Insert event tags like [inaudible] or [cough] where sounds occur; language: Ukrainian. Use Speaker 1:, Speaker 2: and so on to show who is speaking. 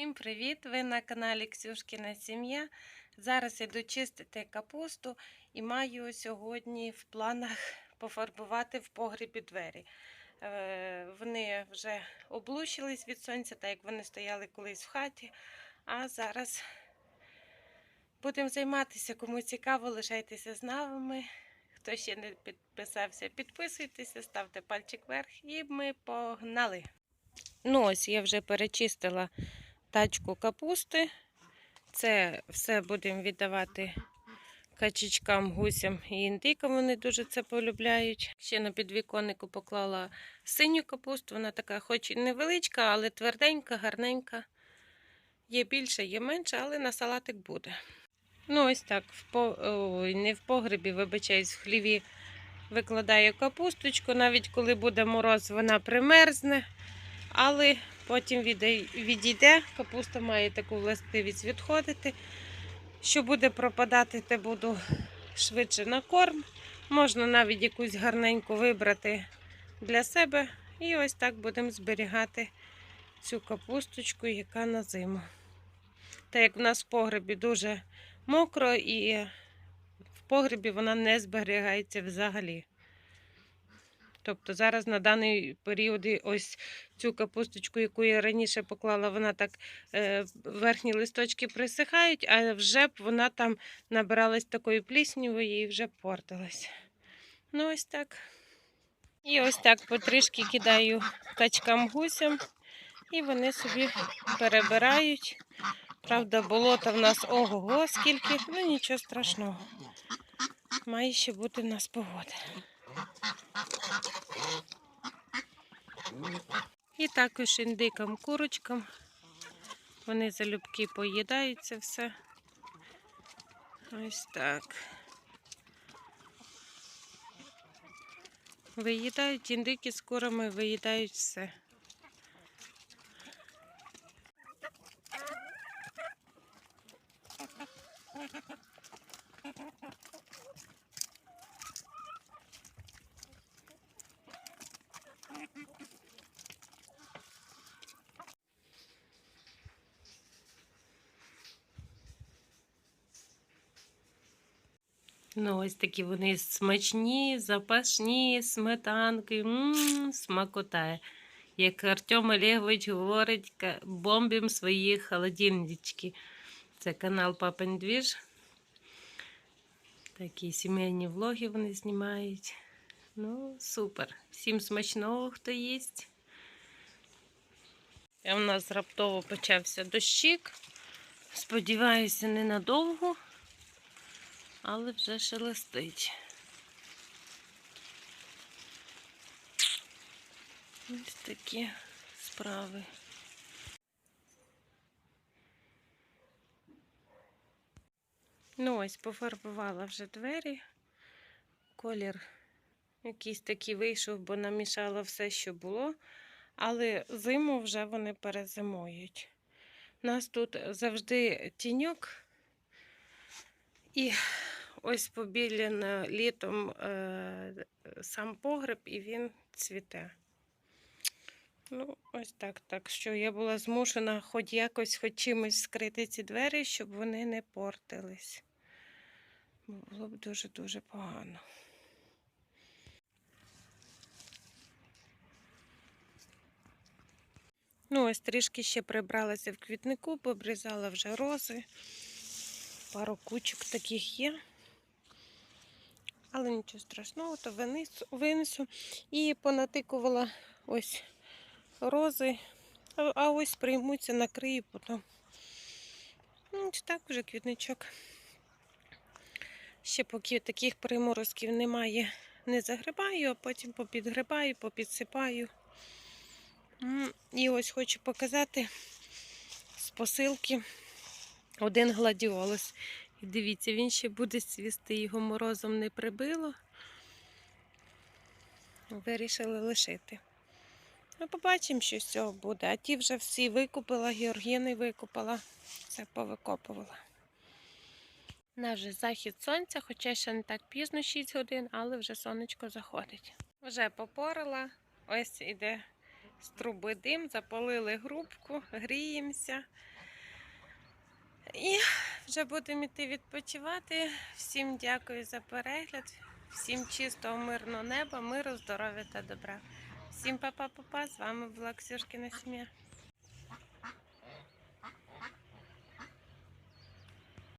Speaker 1: Всім привіт! Ви на каналі Ксюшкіна Сім'я. Зараз іду чистити капусту і маю сьогодні в планах [laughs] пофарбувати в погрібі двері. Е, Вони вже облущились від сонця, так як вони стояли колись в хаті. А зараз будемо займатися. Кому цікаво, лишайтеся з нами. Хто ще не підписався, підписуйтеся, ставте пальчик вверх і ми погнали. Ну, ось я вже перечистила тачку капусти. Це все будемо віддавати качечкам, гусям і індикам. Вони дуже це полюбляють. Ще на підвіконнику поклала синю капусту. Вона така, хоч і невеличка, але тверденька, гарненька. Є більше, є менше, але на салатик буде. Ну, ось так, в по... Ой, не в погребі, вибачаюсь, в хліві викладаю капусточку. Навіть коли буде мороз, вона примерзне. Але потім відійде. Капуста має таку властивість відходити. Що буде пропадати, те буду швидше на корм. Можна навіть якусь гарненьку вибрати для себе. І ось так будемо зберігати цю капусточку, яка на зиму. Так як в нас в погребі дуже мокро, і в погребі вона не зберігається взагалі. Тобто зараз на даний період ось цю капусточку, яку я раніше поклала, вона так е, верхні листочки присихають, а вже б вона там набиралась такою пліснявою і вже портилась. Ну, ось так. І ось так потрішки кидаю качкам гусям, і вони собі перебирають. Правда, болота в нас ого-го скільки, ну нічого страшного. Має ще бути в нас погода. І також індикам курочкам. Вони залюбки поїдають це все. Ось так. Виїдають індики з курами, виїдають все. Ну, ось такі вони смачні, запашні, сметанки, м смакота. Як Артем Олегович говорить, бомбім свої холодильнички. Це канал Папин Двіж. Такі сімейні влоги вони знімають. Ну, супер. Всім смачного, хто їсть. В нас раптово почався дощик. Сподіваюся, ненадовго але вже шелестить. Ось такі справи. Ну, ось пофарбувала вже двері. Колір якийсь такий вийшов, бо намішала все, що було. Але зиму вже вони перезимують. У нас тут завжди тіньок. І ось побілен літом е, сам погреб, і він цвіте. Ну, ось так. Так що я була змушена хоч якось хоч чимось скрити ці двері, щоб вони не портились. Було б дуже-дуже погано. Ну, ось трішки ще прибралася в квітнику, побрізала вже рози. Пару кучок таких є. Але нічого страшного, то винесу. І понатикувала ось рози. А, а ось приймуться, накрию потім. Ну, ось так вже квітничок. Ще поки таких приморозків немає, не загрибаю, а потім попідгрибаю, попідсипаю. І ось хочу показати з посилки один гладіолус. І дивіться, він ще буде цвісти, його морозом не прибило. Вирішили лишити. Ну, побачимо, що з цього буде. А ті вже всі викупила, Георгіни викупила, все повикопувала. Наш захід сонця, хоча ще не так пізно 6 годин, але вже сонечко заходить. Вже попорала, ось іде з труби дим, запалили грубку, гріємося. І вже будемо йти відпочивати. Всім дякую за перегляд, всім чистого, мирного неба, миру, здоров'я та добра. Всім па-па-па-па, з вами була Ксюшкина сім'я.